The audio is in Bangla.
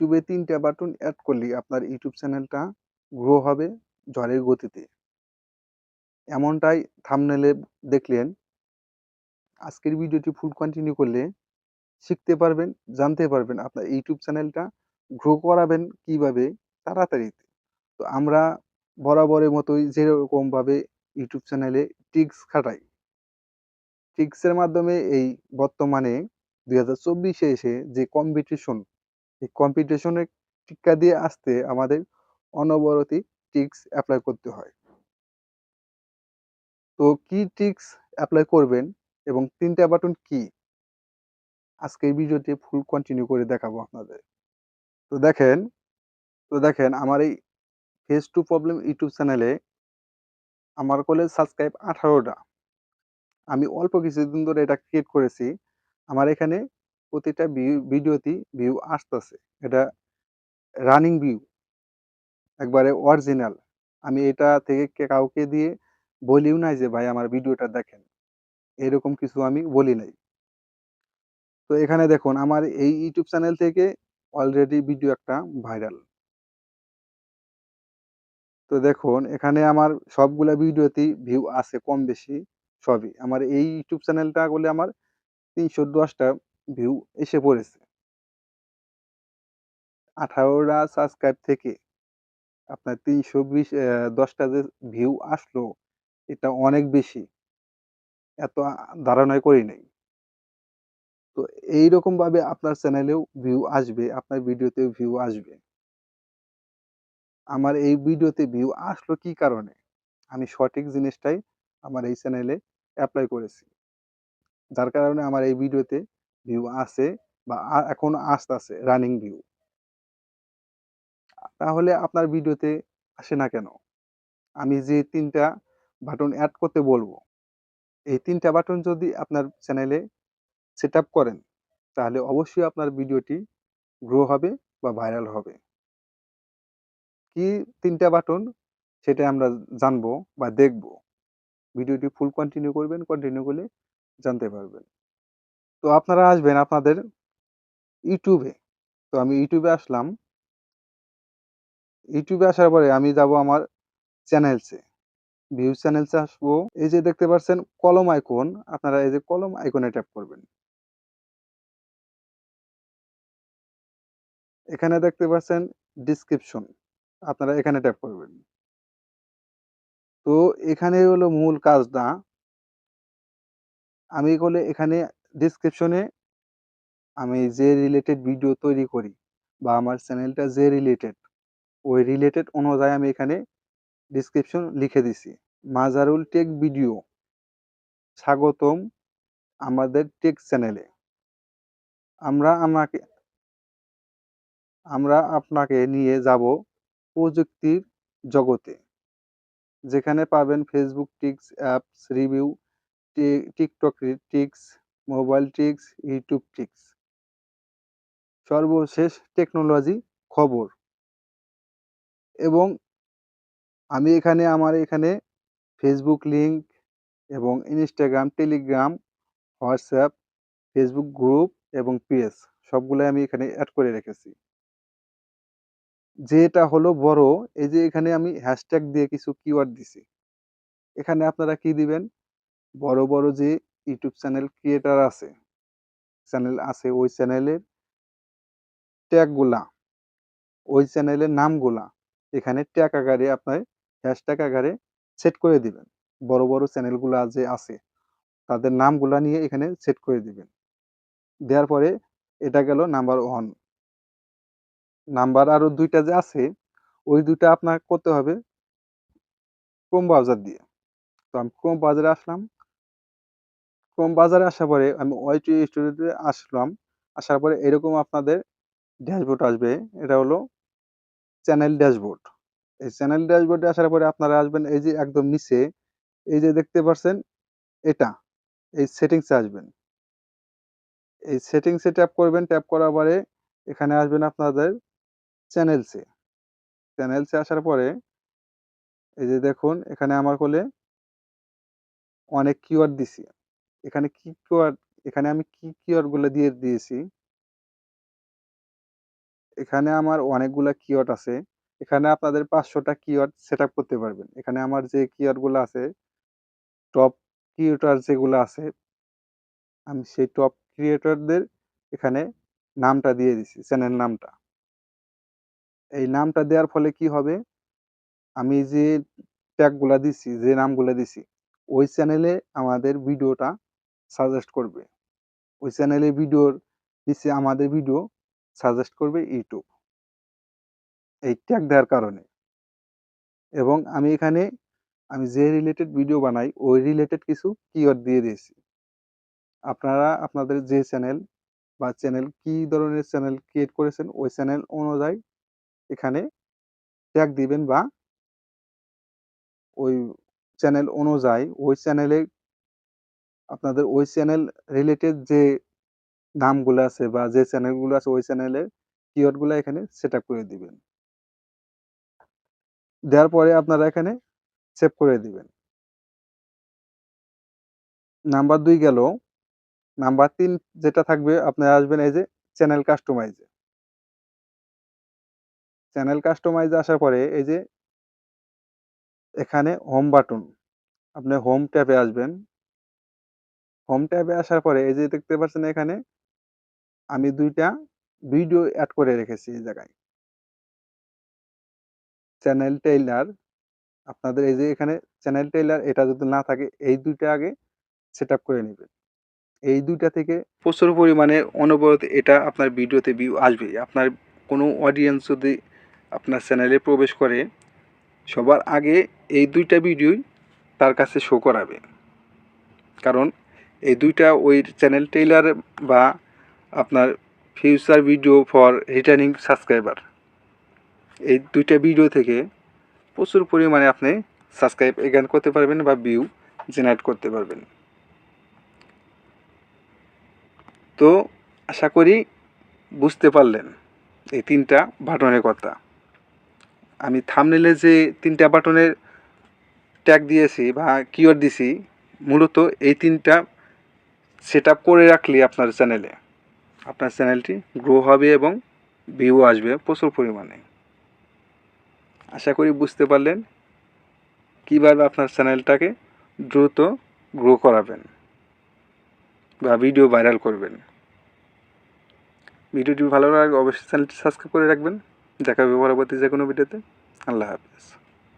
ইউটিউবে ৩ টা বাটন এড করলেই আপনার ইউটিউব চ্যানেলটা গ্রো হবে ঝড়ের গতিতে। এমনটাই থাম্বনেলে দেখলেন। আজকের ভিডিওটি ফুল কন্টিনিউ করলে শিখতে পারবেন, জানতে পারবেন আপনার ইউটিউব চ্যানেলটা গ্রো করাবেন কীভাবে তাড়াতাড়িতে। তো আমরা বরাবরের মতোই যেরকমভাবে ইউটিউব চ্যানেলে টিক্স খাটাই। টিক্সের মাধ্যমে এই বর্তমানে ২০২৪ এ এসে যে কম্পিটিশন, এই কম্পিটিশনে টিক্কা দিয়ে আসতে আমাদের অনবরতই ট্রিক্স এপ্লাই করতে হয়। তো কি ট্রিক্স এপ্লাই করবেন এবং ৩ টা বাটন কি? আজকের ভিডিওটি ফুল কন্টিনিউ করে দেখাবো আপনাদের। তো দেখেন তো দেখেন আমার এই ফেস টু প্রবলেম ইউটিউব চ্যানেলে আমার কলেজ সাবস্ক্রাইব আঠারোটা আমি অল্প কিছুদিন ধরে এটা ক্রিয়েট করেছি। আমার এখানে প্রতিটা ভিডিওতেই ভিউ আসতেছে। এটা রানিং ভিউ। একবারে অরিজিনাল। আমি এটা থেকে কাউকে দিয়ে বলিও নাই যে, ভাই, আমার ভিডিওটা দেখেন। এরকম কিছু আমি বলি নাই। তো এখানে দেখুন, আমার এই ইউটিউব চ্যানেল থেকে অলরেডি ভিডিও একটা ভাইরাল। তো দেখুন, এখানে আমার সবগুলা ভিডিওতেই ভিউ আছে কম বেশি সবই। আমার এই ইউটিউব চ্যানেলটা বলে আমার ৩১০ টা ভিউ এসে পড়েছে। ১৮ টা সাবস্ক্রাইব থেকে আপনার ৩২০ অ্যা ১০ টা যে ভিউ আসলো এটা অনেক বেশি। এত আ ধারণাই করি নাই। তো এইরকমভাবে আপনার চ্যানেলেও ভিউ আসবে, আপনার ভিডিওতেও ভিউ আসবে। আমার এই ভিডিওতে ভিউ আসলো কি কারণে? আমি সঠিক জিনিসটাই আমার এই চ্যানেলে অ্যাপ্লাই করেছি। যার কারণে আমার এই ভিডিওতে ভিউ আছে বা এখন আসতাছে রানিং ভিউ। তাহলে আপনার ভিডিওতে আসে না কেন? আমি যে তিনটা বাটন অ্যাড করতে বলব, এই তিনটা বাটন যদি আপনার চ্যানেলে সেটআপ করেন, তাহলে অবশ্যই আপনার ভিডিওটি গ্রো হবে বা ভাইরাল হবে। কি তিনটা বাটন? সেটা আমরা জানব বা দেখব। ভিডিওটি ফুল কন্টিনিউ করবেন, কন্টিনিউ করলে জানতে পারবেন। তো আপনারা আসবেন আপনাদের ইউটিউবে। তো আমি ইউটিউবে আসলাম। ইউটিউবে আসার পরে আমি যাব আমার চ্যানেলসে। ভিউ চ্যানেলসে আসব। এই যে দেখতে পাচ্ছেন কলম আইকন, আপনারা এই যে কলম আইকনে ট্যাপ করবেন। এখানে দেখতে পাচ্ছেন ডেসক্রিপশন। আপনারা এখানে ট্যাপ করবেন। তো এখানে হলো মূল কাজটা। আমি এখানে ডেসক্রিপশনে আমি যে রিলেটেড ভিডিও তৈরি করি বা আমার চ্যানেলটা যে রিলেটেড, ওই রিলেটেড অনুযায়ী আমি এখানে ডিসক্রিপশন লিখে দিছি। Mazharul tech video. স্বাগতম আমাদের টেক চ্যানেলে। আমরা আমাকে আমরা আপনাকে নিয়ে যাব প্রযুক্তির জগতে। যেখানে পাবেন Facebook tricks apps review, TikTok রি tricks, mobile tricks, YouTube tricks. সর্বশেষ টেকনোলজি খবর। এবং আমি এখানে আমার এখানে ফেসবুক লিংক এবং Instagram, Telegram, WhatsApp, Facebook group এবং পেজ সবগুলাই আমি এখানে অ্যাড করে রেখেছি। যেটা হলো বড়, এই যে এখানে আমি হ্যাশট্যাগ দিয়ে কিছু কিওয়ার্ড দিছি। এখানে আপনারা কি দিবেন? বড়, বড় যে ইউটিউব চ্যানেল ক্রিয়েটার আছে, চ্যানেল আছে ওই চ্যানেলের ট্যাগগুলা, ওই চ্যানেলের নামগুলা এখানে ট্যাগ আকারে আপনার হ্যাশট্যাগ আকারে সেট করে দিবেন। বড়, বড় চ্যানেলগুলা যে আছে, তাদের নামগুলা নিয়ে এখানে সেট করে দিবেন। দেওয়ার পরে এটা গেল নাম্বার ওয়ান নাম্বার আরও দুইটা যে আছে, ওই ২ টা আপনার করতে হবে ক্রোম ব্রাউজার দিয়ে। তো আমি ক্রোম ব্রাউজারে আসলাম। ক্রোম ব্রাউজারে আসার পরে আমি ওয়াইটি স্টুডিওতে আসলাম। আসার পরে এরকম আপনাদের ড্যাশবোর্ড আসবে। এটা হলো চ্যানেল ড্যাশবোর্ড। এই চ্যানেল ড্যাশবোর্ডে আসার পরে আপনারা আসবেন এই যে একদম নিচে, এই যে দেখতে পাচ্ছেন এটা, এই সেটিংসে আসবেন। এই সেটিংসে ট্যাপ করবেন, ট্যাপ করার পরে এখানে আসবেন আপনাদের চ্যানেলসে। চ্যানেলসে আসার পরে এই যে দেখুন এখানে আমার কোলে অনেক কিওয়ার্ড দিছি। এখানে কি কিওয়ার্ড এখানে আমি কি কিওয়ার্ডগুলো দিয়ে দিয়েছি? এখানে আমার অনেকগুলা কিওয়ার্ড আছে। এখানে আপনাদের পাঁচশোটা কিওয়ার্ড সেট করতে পারবেন। এখানে আমার যে কিওয়ার্ডগুলো আছে টপ ক্রিয়েটর যেগুলো আছে, আমি সেই টপ ক্রিয়েটরদের এখানে নামটা দিয়ে দিছি চ্যানেল নামটা। এই নামটা দেওয়ার ফলে কি হবে? আমি যে ট্যাগগুলা দিছি, যে নামগুলা দিছি, ওই চ্যানেলে আমাদের ভিডিওটা সাজেস্ট করবে। ওই চ্যানেলে ভিডিওর নিচে আমাদের ভিডিও সাজেস্ট করবে ইউটিউব এই ট্যাগ দেওয়ার কারণে। এবং আমি এখানে, আমি যে রিলেটেড ভিডিও বানাই, ওই রিলেটেড কিছু কিওয়ার্ড দিয়ে দিয়েছি। আপনারা, আপনাদের যে চ্যানেল বা চ্যানেল কি ধরনের চ্যানেল ক্রিয়েট করেছেন, ওই চ্যানেল অনুযায়ী এখানে ট্যাগ দিবেন বা ওই চ্যানেল অনুযায়ী, ওই চ্যানেলে আপনাদের ওই চ্যানেল রিলেটেড যে নামগুলো আছে বা যে চ্যানেলগুলো আছে, ওই চ্যানেলের কিওয়ার্ডগুলো এখানে সেট করে দিবেন। দেওয়ার পরে আপনারা এখানে সেভ করে দিবেন। নাম্বার দুই গেল। নাম্বার তিন যেটা থাকবে, আপনারা আসবেন এই যে চ্যানেল কাস্টমাইজে চ্যানেল কাস্টমাইজে আসার পরে এই যে এখানে হোম বাটন আপনি হোম ট্যাবে আসবেন। হোম ট্যাবে আসার পরে এই যে দেখতে পাচ্ছেন এখানে, আমি দুইটা ভিডিও অ্যাড করে রেখেছি এই জায়গায়। চ্যানেল টেইলার আপনাদের এই যে এখানে চ্যানেল টেইলার এটা যদি না থাকে, এই দুইটা আগে সেট করে নেবেন। এই দুইটা থেকে প্রচুর পরিমাণে অনবরত এটা আপনার ভিডিওতে ভিউ আসবে। আপনার কোনো অডিয়েন্স যদি আপনার চ্যানেলে প্রবেশ করে, সবার আগে এই দুইটা ভিডিওই তার কাছে শো করাবে। কারণ এই দুইটা ওই চ্যানেল টেইলার বা আপনার future video for returning subscriber এই দুইটা ভিডিও থেকে প্রচুর পরিমাণে আপনি সাবস্ক্রাইব এগান করতে পারবেন বা ভিউ জেনারেট করতে পারবেন। তো আশা করি বুঝতে পারলেন এই তিনটা বাটনের কথা। আমি থামনেলে যে তিনটা বাটনের ট্যাগ দিয়েছি বা কিওয়ার্ড দিছি মূলত এই তিনটা সেট করে রাখলে আপনার চ্যানেলে আপনার চ্যানেলটি গ্রো হবে এবং ভিউ আসবে প্রচুর পরিমাণে। আশা করি বুঝতে পারলেন কীভাবে আপনার চ্যানেলটাকে দ্রুত গ্রো করাবেন বা ভিডিও ভাইরাল করবেন। ভিডিওটি ভালো লাগলে অবশ্যই চ্যানেলটি সাবস্ক্রাইব করে রাখবেন। দেখা হবে পরবর্তী যে কোনো ভিডিওতে আল্লাহ হাফিজ।